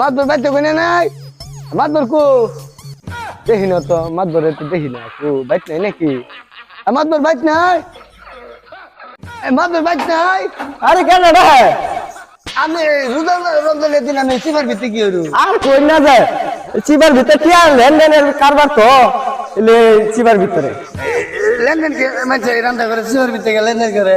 মাতবর বাইতে কোনে নাই? মাতবর কো? দেখি না তো মাতবরে তো দেখি না কো বাইত নাই নাকি? মাতবর বাইত নাই? মাতবর বাইত নাই? আরে কেন রে আমি রুদাল রমজানের দিন আমি সিমার ভিত্তি কি হরু আর কই না যায়। চিবার ভিতরে কি আর লেনদেনের কারবার তো? এলে চিবার ভিতরে। লেনদেন কে মানে রান্না করে ভিত্তি কে লেনদেন করে।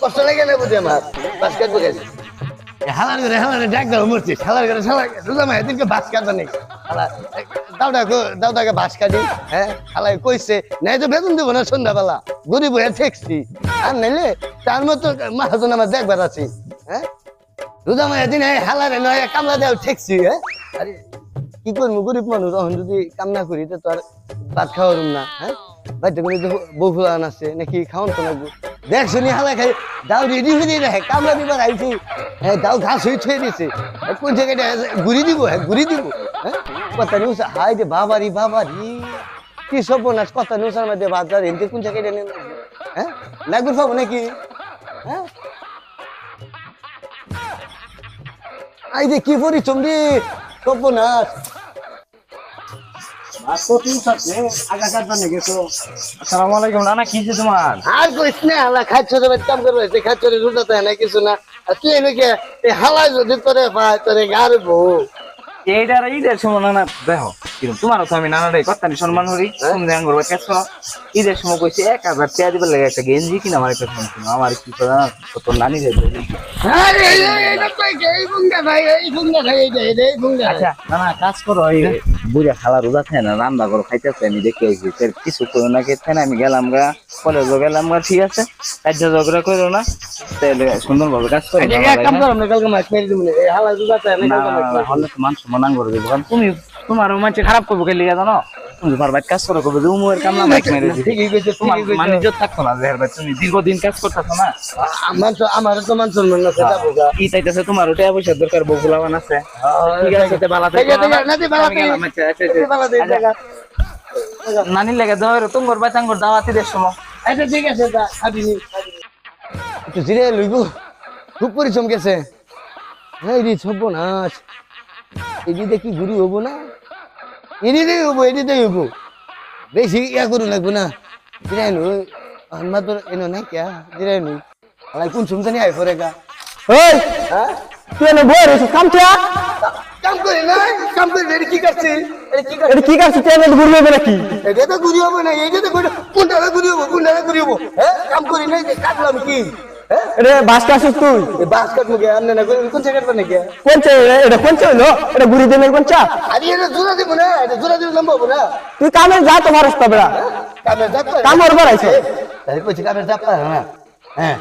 কষ্ট লেগে বুঝে আমার বাস কাটবো হালার করে হালারে ডাক দাও মরছি। হালার করে হালার রোজা আমার এদিনকে বাস কাটবো নেই হালা দাউডা দাউদাকে বাস কাটি হ্যাঁ? হালাই কইছে, নাই তো বেতন দেবো না সন্ধ্যাবেলা, গরিব হয়ে ঠেকছি। আর নাইলে তার মতো মাহাজন আমার দেখবার আছি হ্যাঁ? আমার এদিন এই হালারে নয়, কামলা দেওয়া ঠেকছি হ্যাঁ? আরে, কি করব? গরিব মানুষ, তখন যদি কাম না করি, তো আর ভাত খাওয়ার না হ্যাঁ? বাড়িতে তো বউ ফুলান আছে, নাকি খাওয়ান তো লাগবো। দেখ শুনি, হালা খাই দাও রেডি হয়ে দিয়ে রাখে, কামলা দিবার আইছি। হ্যাঁ দাও ঘাস হয়ে ছুঁয়ে দিছে। কোন জায়গাটা ঘুরি দিব হ্যাঁ ঘুরি দিব। কথা নিউজ হাই রে বাবারি বাবারি। কি সর্বনাশ কথা নিউজের মধ্যে বাজার? এনতে কোন জায়গায় নেন হ্যাঁ লাগবে পাবো নাকি? হ্যাঁ আই যে কি করি চমড়ি সর্বনাশ। আর কইস না হালা খাচ্ছ কাম করবে খাচ্ছ রুটা না কিছু না। তুই এনেকে এই হালা যদি তোরে পায় তোরে গার বউ। এইটার ঈদের সময় নানা দেখো কিন্তু তোমারও তো আমি নানাটাই কত্তানি সম্মান করি তুমি দেন করব কাজ করো ঈদের সময় কইছে এক হাজার টাকা দিবার লাগে একটা গেঞ্জি কিনা আমার একটা ফোন কিনা আমার কি করে জানো? তোর নানি যাই আচ্ছা নানা কাজ করো এই বুড়া খালা রোজা থাকে না রান্না করো খাইতেছে আমি দেখে আসি তোর কিছু করো না খেতে না আমি গেলাম গা? কলেজও গেলাম গা ঠিক আছে? কাজ ঝগড়া করো না তাহলে সুন্দর ভাবে কাজ করে তো মানুষ মনাং করবে তুমি তোমার মানুষ খারাপ করব কে লিগা জানো? বাইক কাজ করো করবে উমর কামলা বাইক মেরে ঠিকই কইছে তোমার মানে কইছে থাকতো না যে ভাই তুমি দীর্ঘদিন কাজ করতেছো না? আমার তো আমার তো মান সম্মান না সেটা বোঝা ই চাইতেছে তোমার ওটা পয়সা দরকার বউ আছে। ঠিক আছে তে বালা ঠিক আছে, ঠিক আছে, নাতি বালা আমি আচ্ছা, আচ্ছা, আচ্ছা। বালা দে নানি লেগে দাও তোমার বাচাঙ্গর দাওয়াতি দেশ সময় আচ্ছা ঠিক আছে একটু জিরে লইব। খুব পরিশ্রম গেছে। এই রে সর্বনাশ এদিকে কি ঘুরি হব না? এদিকে হব এদিকে হব। বেশি ইয়া করু লাগবো না। জিরাই নু আমার তো এনো নাই কিয়া? জিরাই নু আলাই কোন সুমতানি আই পরে গা? ওই তুই এনে বই রইছিস কাম টিয়া কাম করি না কাম করি এটা কি করছে? এটা কি করছে? এটা কি কাজ তুই এনে ঘুরবে নাকি এটা তো ঘুরি হব না এটা তো কোনটা ঘুরি হব কোনটা ঘুরি হব? হ্যাঁ কাম করি না যে কাটলাম কি? হ্যাঁ? এটা বাস কাছিস তুই। বাস কাটবো কে আনে না কোন জায়গায় পানে কে কোন এটা কোন চা হইল এটা ঘুরি দেনের কোন চা? আরে এটা জোড়া দিব না এটা জোড়া দিব লম্বা না। তুই কামে যা তো ফারস বেড়া কামের জাপ কাম ওর বাড়াইছে। তাই কইছি কামের জাপ পারে না। হ্যাঁ।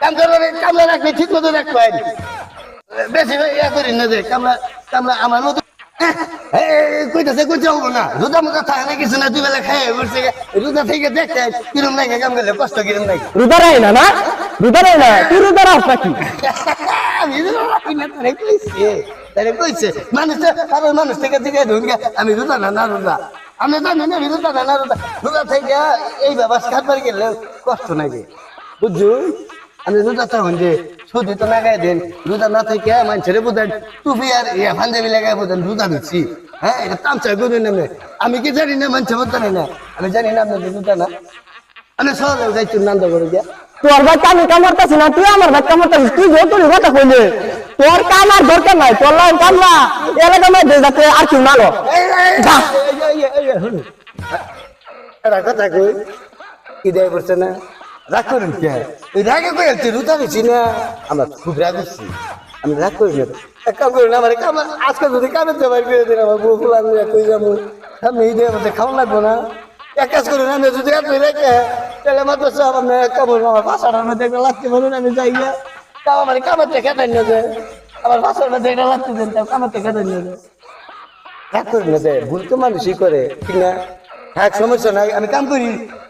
কাম করবে কামলা রাখবে ঠিক মতো রাখবে। বেশি ইয়া করি না যে কামলা কামলা আমার মতো কইতাছে কই যাব না। রোজা মোজা থাকে কিছু না দুই বেলা খাই রোজা থেকে দেখতে কিরম কাম করলে কষ্ট কিরম লাগে? রুদা রাই না না? রাই না তুই আমি রাখি আমি রোজা রোজা আমি আমি রোজা রোজা রোজা কষ্ট নাকি আমি রোজা রোজা থেকে মানুষের রোজা আমি কি? জানি না মানুষের মতো আমি জানি না আপনাদের রোজা না। আমি সহজে নান্দ করে দিয়া তোর ভাই কামে কামড়তাছি না, তুই আমার ভাই কামড়তাছিস তুই যে তোর কথা কইলে, তোর কাম আর দরকার নাই, তোর লাইন কাম না এলাকা মধ্যে যাতে আর কেউ না লো। যা। এটা কথা কি দেয় করছে না? রাগ করুন কে? এই রাগে কই আছে রুতা বেশি না? আমরা খুব রাগ করছি। আমি রাগ করি না। এক কাম করি না আমার কাম, আজকে যদি জবাই করে দিন, আমার বউ যাব? ঈদে আমাদের খাওয়া লাগবো না। এক কাজ করি না যদি রেখে তাহলে মাত্র সব আমি এক কাম আমার বাসাটার মধ্যে একটা লাগতে বলুন আমি যাই গিয়া। কাম আমার কামের থেকে খেতাই না যে আমার বাসার মধ্যে একটা লাগতে দেন তাও কামের থেকে খেতাই না যে। রাগ করি না যে ভুল তো মানুষই করে ঠিক না? হ্যাঁ সমস্যা নাই আমি কাম করি।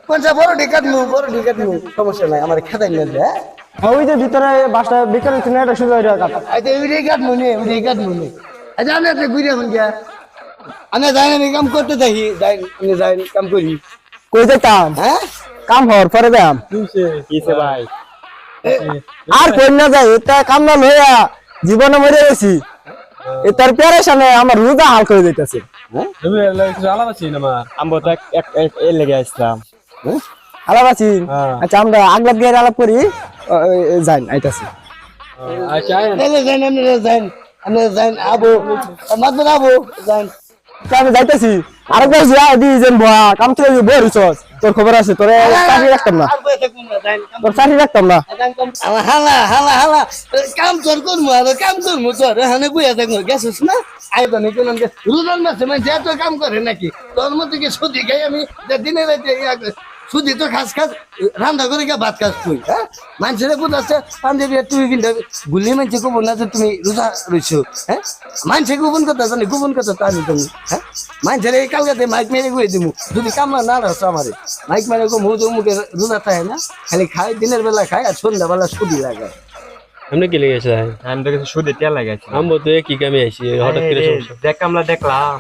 কোনটা বড় নু বড় নু সমস্যা নাই আমার খেতাই না যে হ্যাঁ? ওই যে ভিতরে বাসটা বিকেল ছিল এটা শুরু হয়ে যাওয়ার কথা। ওই টিকাট নু নে ওই টিকাট নু। নে আচ্ছা আমি একটা ঘুরে এখন গিয়া আমি যাই আমি কাম করতে থাকি যাই আমি যাই কাম করি। কই যাইতাম হ্যাঁ? কাম হর পরে দাম কিসে? ভাই? আর কই না যাই এটা কাম না লইয়া জীবনে মরে গেছি। এটার পেরেশানে আমার রোজা হাল করে দিতেছে। তুমি কিছু আলাপ আছি না আমার তো এক এর লেগে আসলাম। আলাপ আছি হ্যাঁ। আচ্ছা আমরা আগলাপ গিয়ে আলাপ করি। যাই আইতাছি। আচ্ছা যাই আবো আবো যাই আমি যাইতেছি। আরেকবার যা দি যেন ভয়া কাম থেকে বই রিসস তোর খবর আছে তোর চাকরি রাখতাম না। তোর চাকরি রাখতাম না। হালা হালা হালা কাম তোর করব আর কাম করব তোর হানে বুয়া থাকব গেছিস না? আই তো নাকি রোজার মাসে মানে এত কাম করে নাকি তোর মধ্যে কি সুদি খাই আমি? যে দিনে রাতে সুদি তো খাস খাস রান্না করে গিয়ে ভাত খাস তুই হ্যাঁ? মানুষের পাঞ্জাবি আর তুমি কিন্তু গুলি মানুষে গোপন না যে তুমি রোজা রইছো হ্যাঁ? মানুষে গোপন কথা জানি গোপন কথা তো আমি তুমি হ্যাঁ? মানুষের এই কালকাতে মাইক মেরে গুয়ে দিমু যদি কামলা না রাখছো আমারে মাইক মেরে গো মুখ মুখে রোজা থাকে না খালি খাই দিনের বেলা খাই আর সন্ধ্যাবেলা সুদি লাগায়। এমনি কি লেগেছে আমি কিছু সুদে তেল লাগাইছি। আমি তো কি কামে আইছি হঠাৎ করে সমস্যা। দেখ দেখলাম।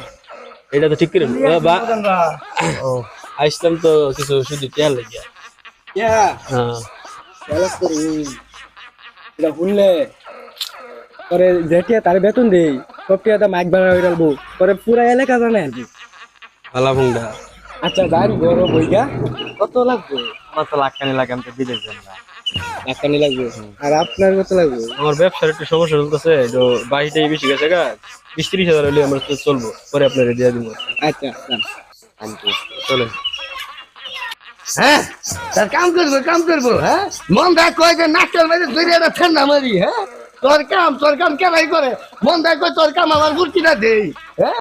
এটা তো ঠিক করে বা ও আইসলাম তো কিছু শুধু তেল লাগিয়া। হ্যাঁ এটা শুনলে? পরে যেটিয়া তার বেতন দেই। সব টিয়া মাইক ভাড়া হয়ে গেলবো পরে পুরা এলাকা জানে আর কি ভুংডা আচ্ছা বড় কত লাগবে? আমার তো লাগে আমি তো বিদেশ যাই না। একখানি লাগবে। আর আপনার কত লাগবে? আমার ব্যবসার একটু সমস্যা চলতেছে। তো বাড়িটাই বেশি গেছে গা। বিশ ত্রিশ হাজার হলে আমার তো চলবো। পরে আপনার দিয়ে দিব। আচ্ছা যান। চলেন। হ্যাঁ? কাম করব কাম করব হ্যাঁ? মন দেখ কয় যে নাকের মাঝে ধরে একটা ঠান্ডা মারি হ্যাঁ? তোর কাম তোর কাম কেনাই করে? মন দেখ তোর কাম আমার বুর্তিটা দেই হ্যাঁ?